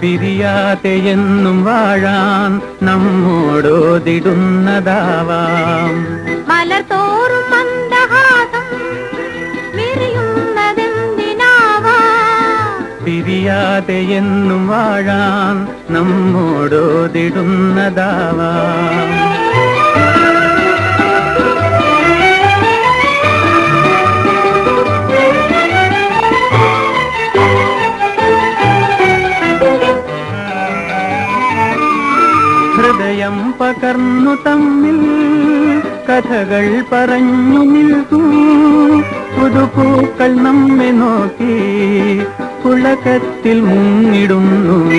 പിരിയാതെ എന്നും വാഴാൻ നമ്മോടോതിടുന്നതാവാം. മലർത്തോറും മന്ദഹാസം വിരിയുന്നതെന്തിനാവാ? പിരിയാതെ എന്നും വാഴാൻ നമ്മോടോതിടുന്നതാവാം. പകർന്നു തമ്മിൽ കഥകൾ പറഞ്ഞു നിൽക്കൂ. പുതുപൂക്കൾ നമ്മെ നോക്കി പുളകത്തിൽ മുങ്ങിടുന്നു.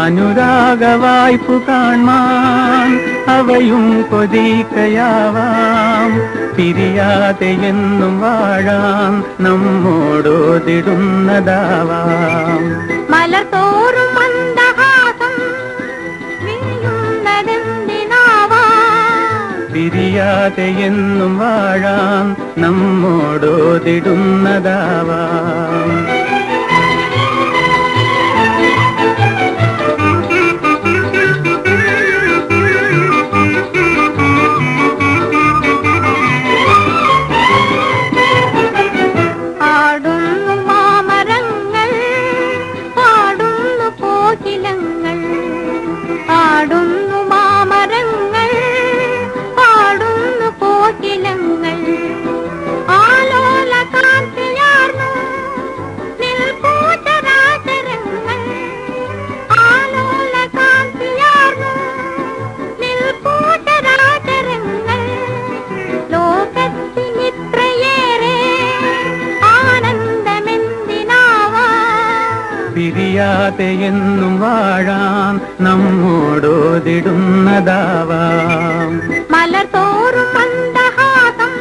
അനുരാഗ വായ്പു കാണാൻ അവയും കൊതിക്കയാവാം. പിരിയാതെ എന്നും വാഴാം നമ്മോടോതിടുന്നതാവാം. മലർത്തോറും പിരിയാതെ എന്നും വാഴാം നമ്മോടോതിടുന്നതാവാം. പിരിയാതെ എന്നും വാഴാം നമ്മോടോതിടുന്നതാവാം. മലർത്തോറും മന്ദഹാസം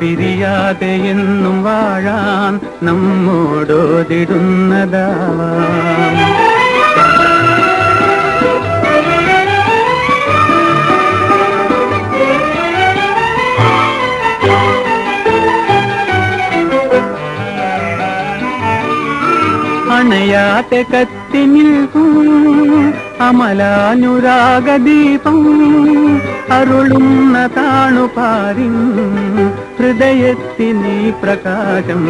പിരിയാതെ എന്നും വാഴാം നമ്മോടോതിടുന്നതാവാം. അണയാതെ കത്തി നിൽക്കും അമലാനുരാഗദീപം അരുളുന്ന താണുപാരി ഹൃദയത്തിനീ പ്രകാശം.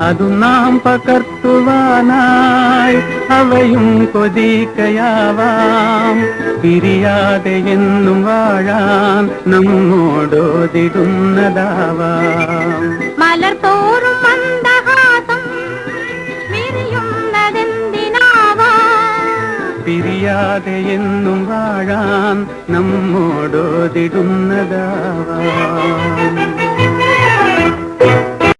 അതു നാം പകർത്തുവാനായി അവയും കൊതിക്കയാവാം. പിരിയാതെ എന്നും വാഴാൻ നമ്മോടോതിടുന്നതാവാം മലർത്തോറും പിരിയാതെ എന്നും വാഴാൻ നമ്മോടോതിടുന്നതാവാം.